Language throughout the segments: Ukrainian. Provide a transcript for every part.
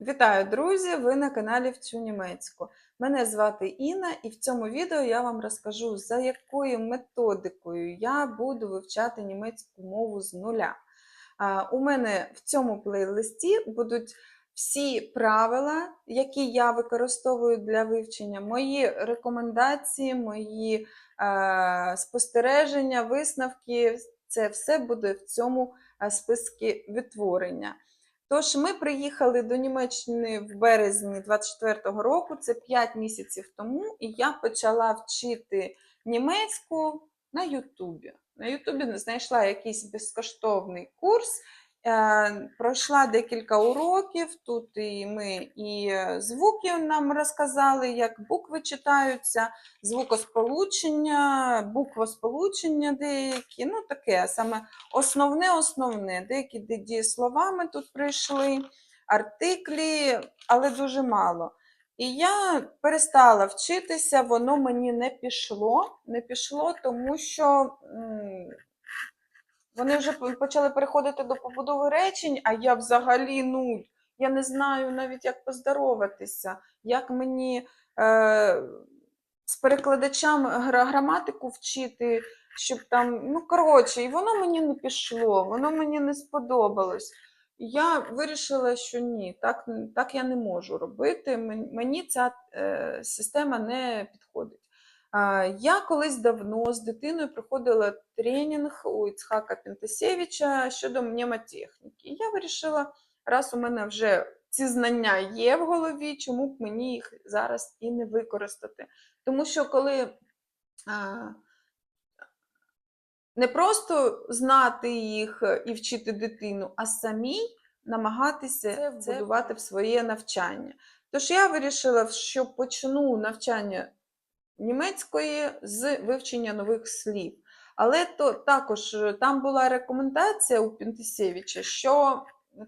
Вітаю, друзі! Ви на каналі Вчу німецьку. Мене звати Інна, і в цьому відео я вам розкажу, за якою методикою я буду вивчати німецьку мову з нуля. У мене в цьому плейлисті будуть всі правила, які я використовую для вивчення, мої рекомендації, мої спостереження, висновки. Це все буде в цьому списку відтворення. Тож ми приїхали до Німеччини в березні 24-го року, це 5 місяців тому, і я почала вчити німецьку на Ютубі. На Ютубі знайшла якийсь безкоштовний курс, пройшла декілька уроків. Тут і ми і звуки нам розказали, як букви читаються, звукосполучення, буквосполучення деякі, ну таке саме основне, основне. Деякі ді- дієслова ми тут прийшли, артиклі, але дуже мало. І я перестала вчитися, воно мені не пішло. Не пішло, тому що вони вже почали переходити до побудови речень, а я взагалі нуль. Я не знаю навіть, як поздороватися, як мені е, з перекладачам гра- граматику вчити, щоб там, ну коротше, і воно мені не пішло, воно мені не сподобалось. Я вирішила, що ні, так, так я не можу робити. Мені ця е, система не підходить. Я колись давно з дитиною проходила тренінг у Іцхака Пентасєвича щодо мнемотехніки. І я вирішила, раз у мене вже ці знання є в голові, чому б мені їх зараз і не використати. Тому що коли не просто знати їх і вчити дитину, а самій намагатися це вбудувати в своє навчання. Тож я вирішила, що почну навчання німецької з вивчення нових слів. Але то також е, там була рекомендація у Пінтисєвича, що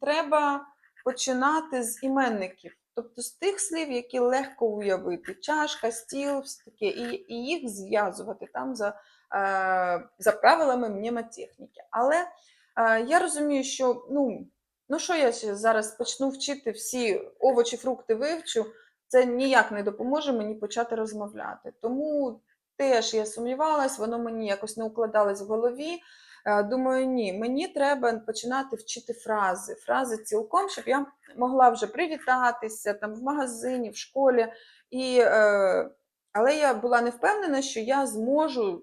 треба починати з іменників, тобто з тих слів, які легко уявити: чашка, стіл, все таке, і, і їх зв'язувати там за, е, за правилами мнемотехніки. Але е, я розумію, що ну, ну що я зараз почну вчити всі овочі, фрукти вивчу це ніяк не допоможе мені почати розмовляти. Тому теж я сумнівалась, воно мені якось не укладалось в голові. Е, Думаю, ні, мені треба починати вчити фрази, фрази цілком, щоб я могла вже привітатися там в магазині, в школі. І, е, але я була не впевнена, що я зможу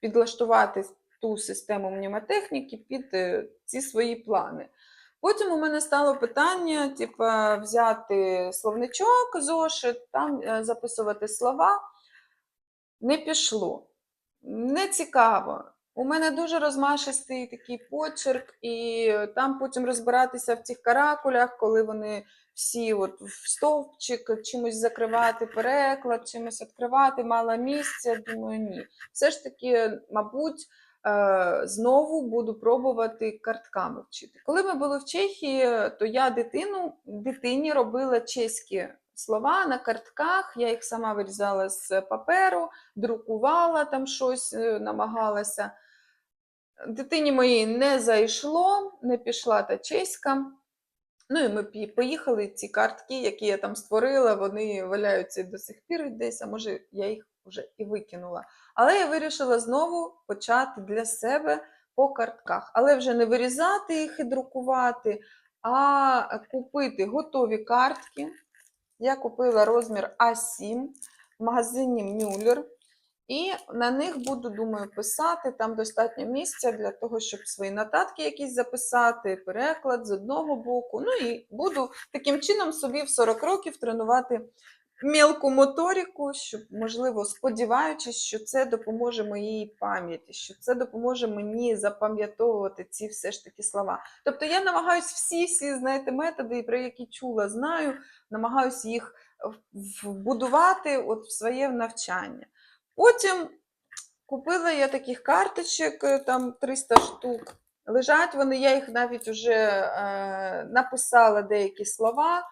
підлаштувати ту систему мнемотехніки під е, ці свої плани. Потім у мене стало питання: типу, взяти словничок, зошит, там е, записувати слова. Не пішло. Не цікаво. У мене дуже розмашистий такий почерк, і там потім розбиратися в цих каракулях, коли вони всі от в стовпчик, чимось закривати переклад, чимось відкривати, мало місця. Думаю, ні. Все ж таки, мабуть, знову буду пробувати картками вчити. Коли ми були в Чехії, то я дитину, дитині робила чеські слова на картках, я їх сама вирізала з паперу, друкувала там щось, е, намагалася. Дитині моїй не зайшло, не пішла та чеська. Ну і ми поїхали. Ці картки, які я там створила, вони валяються до сих пір десь, а може я їх вже і викинула. Але я вирішила знову почати для себе по картках. Але вже не вирізати їх і друкувати, а купити готові картки. Я купила розмір А7 в магазині Мюллер. І на них буду, думаю, писати. Там достатньо місця для того, щоб свої нотатки якісь записати, переклад з одного боку. Ну і буду таким чином собі в 40 років тренувати мілку моторику, щоб, можливо, сподіваючись, що це допоможе моїй пам'яті, що це допоможе мені запам'ятовувати ці все ж таки слова. Тобто я намагаюся всі, всі знаєте, методи, про які чула, знаю, намагаюся їх вбудувати от в своє навчання. Потім купила я таких карточок, е, там 300 штук. Лежать вони, я їх навіть вже е, написала деякі слова.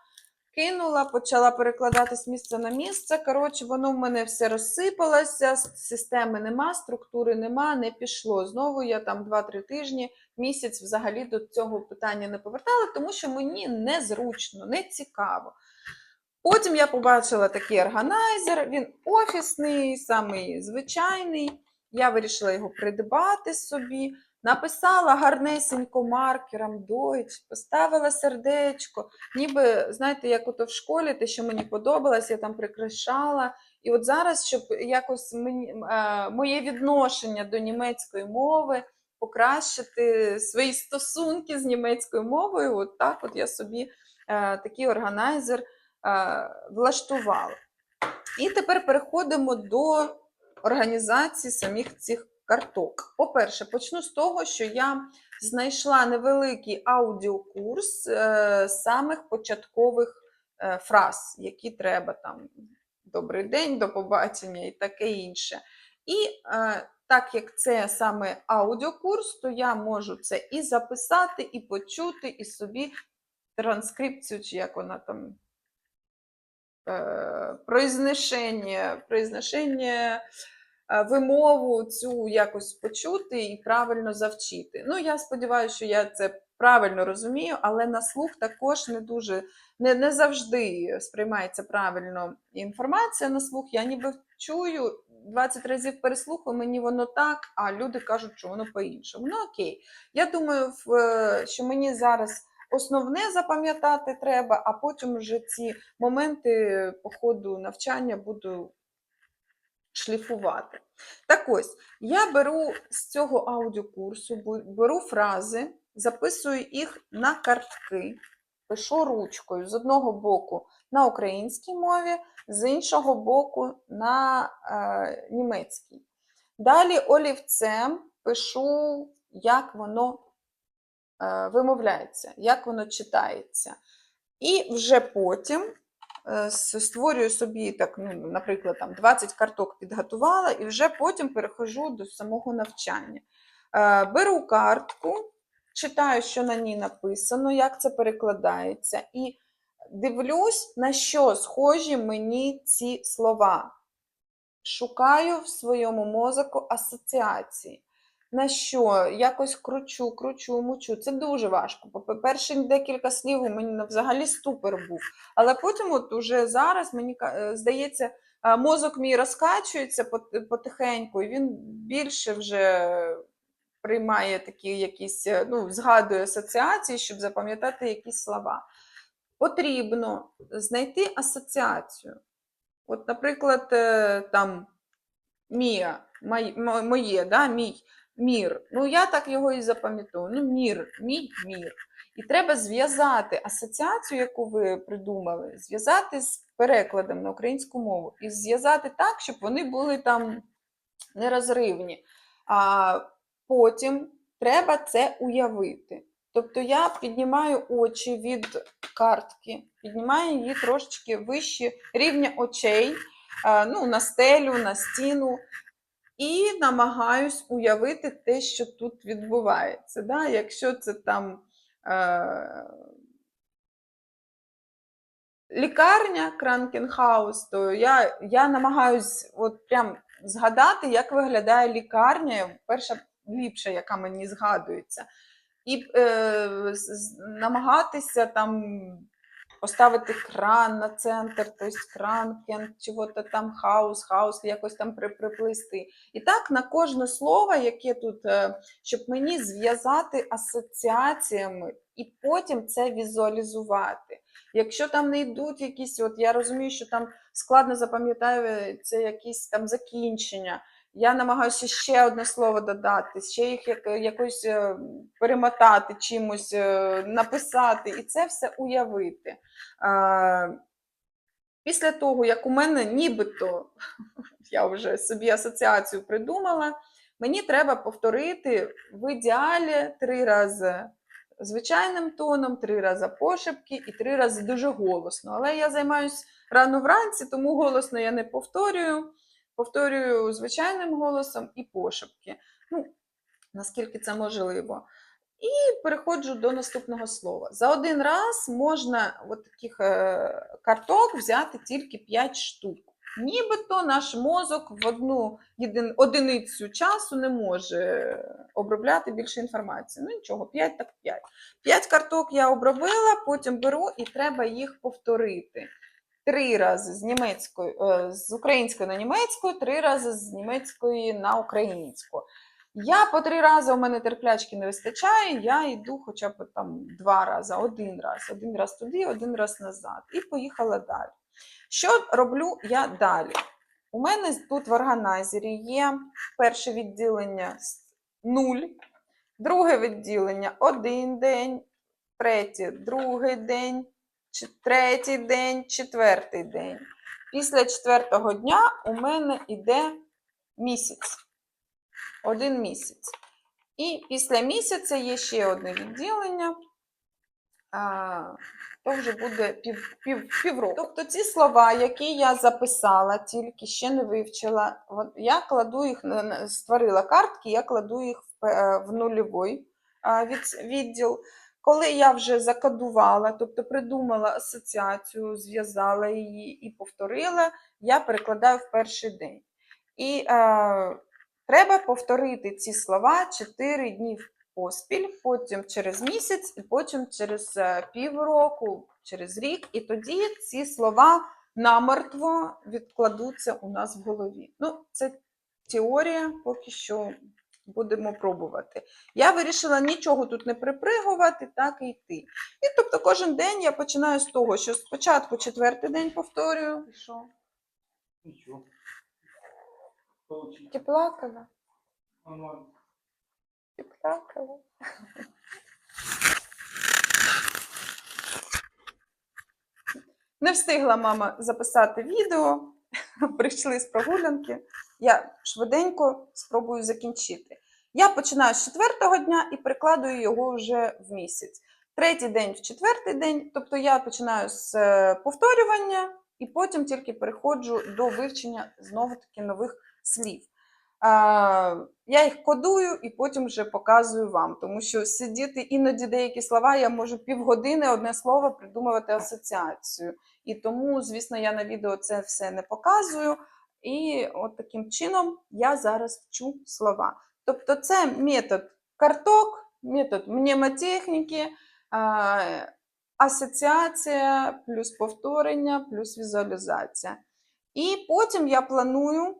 кинула, почала перекладати з місця на місце. Коротше, воно в мене все розсипалося, системи нема, структури нема, не пішло. Знову я там 2-3 тижні, місяць взагалі до цього питання не повертала, тому що мені незручно, не цікаво. Потім я побачила такий органайзер, він офісний, самий звичайний. Я вирішила його придбати собі. Написала гарнесенько маркером Deutsch, поставила сердечко. Ніби, знаєте, як ото в школі, те, що мені подобалось, я там прикрашала. І от зараз, щоб якось мені, е, моє відношення до німецької мови покращити свої стосунки з німецькою мовою, от так от я собі е, такий органайзер е, влаштувала. І тепер переходимо до організації самих цих карток. По-перше, почну з того, що я знайшла невеликий аудіокурс е, самих початкових е, фраз, які треба там добрий день, до побачення і таке інше. І так як це саме аудіокурс, то я можу це і записати, і почути, і собі транскрипцію, чи як вона там произношення, произношення, е, вимову цю якось почути і правильно завчити. Ну, я сподіваюся, що я це правильно розумію, але на слух також не дуже не, не завжди сприймається правильно інформація на слух. Я ніби чую 20 разів переслухаю, мені воно так, а люди кажуть, що воно по-іншому. Ну окей. Я думаю, е, що мені зараз основне запам'ятати треба, а потім вже ці моменти по ходу навчання буду шліфувати. Так ось, я беру з цього аудіокурсу, беру фрази, записую їх на картки, пишу ручкою з одного боку на українській мові, з іншого боку на е, німецькій. Далі олівцем пишу, як воно вимовляється, як воно читається. І вже потім е, створюю собі, так, ну, наприклад, там 20 карток підготувала, і вже потім перехожу до самого навчання. Е, Беру картку, читаю, що на ній написано, як це перекладається, і дивлюсь, на що схожі мені ці слова. Шукаю в своєму мозку асоціації. На що? Якось кручу, кручу, мучу. Це дуже важко. По- Перші декілька слів у мене взагалі ступор був. Але потім, от уже зараз, мені е, здається, мозок мій розкачується потихеньку, і він більше вже приймає такі якісь, е, ну, згадує асоціації, щоб запам'ятати якісь слова. Потрібно знайти асоціацію. От, наприклад, е, там Мія, май- моє, да, мій мір. Ну, я так його і запам'ятаю. Ну, мір, мій мір. І треба зв'язати асоціацію, яку ви придумали, зв'язати з перекладом на українську мову. І зв'язати так, щоб вони були там нерозривні. А потім треба це уявити. Тобто я піднімаю очі від картки, піднімаю її трошечки вище рівня очей, ну, на стелю, на стіну, і намагаюсь уявити те, що тут відбувається. Да? Якщо це там е, лікарня Кранкенхаус, то я, я намагаюсь от прям згадати, як виглядає лікарня, перша ліпша, яка мені згадується, і е, намагатися там поставити кран на центр, тобто кранкен, чого-то там хаус, хаус, якось там при, приплисти. І так на кожне слово, яке тут, е, щоб мені зв'язати асоціаціями і потім це візуалізувати. Якщо там не йдуть якісь, от я розумію, що там складно запам'ятаю це якісь там закінчення. Я намагаюся ще одне слово додати, ще їх як, якось е, перемотати чимось, е, написати, і це все уявити. Після того, як у мене нібито я вже собі асоціацію придумала, мені треба повторити в ідеалі три рази звичайним тоном, три рази пошепки і три рази дуже голосно. Але я займаюся рано вранці, тому голосно я не повторюю. Повторюю звичайним голосом і пошепки. Ну, наскільки це можливо. і переходжу до наступного слова. За один раз можна от таких е, карток взяти тільки 5 штук. Нібито наш мозок в одну єдин, одиницю часу не може обробляти більше інформації. Ну нічого, 5 так 5. 5 карток я обробила, потім беру і треба їх повторити. Три рази з німецької, е, з української на німецьку, три рази з німецької на українську. Я по три рази у мене терплячки не вистачає, я йду хоча б там два рази, один раз, один раз туди, один раз назад. І поїхала далі. Що роблю я далі? У мене тут в органайзері є перше відділення 0, друге відділення один день, третє другий день, третій день, четвертий день. Після четвертого дня у мене йде місяць. Один місяць. І після місяця є ще одне відділення. А, то вже буде пів, пів, півроку. Тобто ці слова, які я записала, тільки ще не вивчила, я кладу їх, створила картки, я кладу їх в, в нульовий від- відділ. Коли я вже закодувала, тобто придумала асоціацію, зв'язала її і повторила, я перекладаю в перший день. І е, треба повторити ці слова 4 дні поспіль, потім через місяць, і потім через е, півроку, через рік, і тоді ці слова намертво відкладуться у нас в голові. Ну, це теорія, поки що будемо пробувати. Я вирішила нічого тут не припригувати, так і йти. І тобто кожен день я починаю з того, що спочатку четвертий день повторюю. І що? Получить. Ти плакала? Нормально. Ти плакала? Не встигла мама записати відео, прийшли з прогулянки. Я швиденько спробую закінчити. Я починаю з четвертого дня і перекладую його вже в місяць. Третій день в четвертий день, тобто я починаю з е, повторювання і потім тільки переходжу до вивчення знову-таки нових слів. Я їх кодую і потім вже показую вам, тому що сидіти іноді деякі слова, я можу півгодини одне слово придумувати асоціацію. І тому, звісно, я на відео це все не показую. І от таким чином я зараз вчу слова. Тобто, це метод карток, метод мнемотехніки, асоціація, плюс повторення, плюс візуалізація. І потім я планую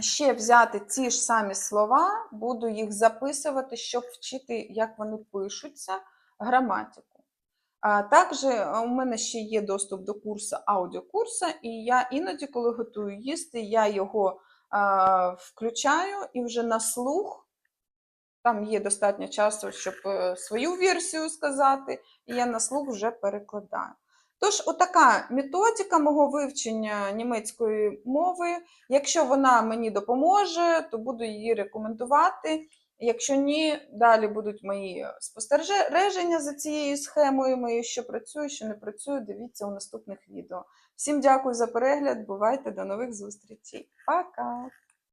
ще взяти ті ж самі слова, буду їх записувати, щоб вчити, як вони пишуться, граматику. Також е, у мене ще є доступ до курсу аудіокурсу, і я іноді, коли готую їсти, я його включаю і вже на слух. Там є достатньо часу, щоб е, свою версію сказати, і я на слух вже перекладаю. Тож, отака методика мого вивчення німецької мови. Якщо вона мені допоможе, то буду її рекомендувати. Якщо ні, далі будуть мої спостереження за цією схемою, мої, що працює, що не працює, дивіться у наступних відео. Всім дякую за перегляд. Бувайте, до нових зустрічей. Пока!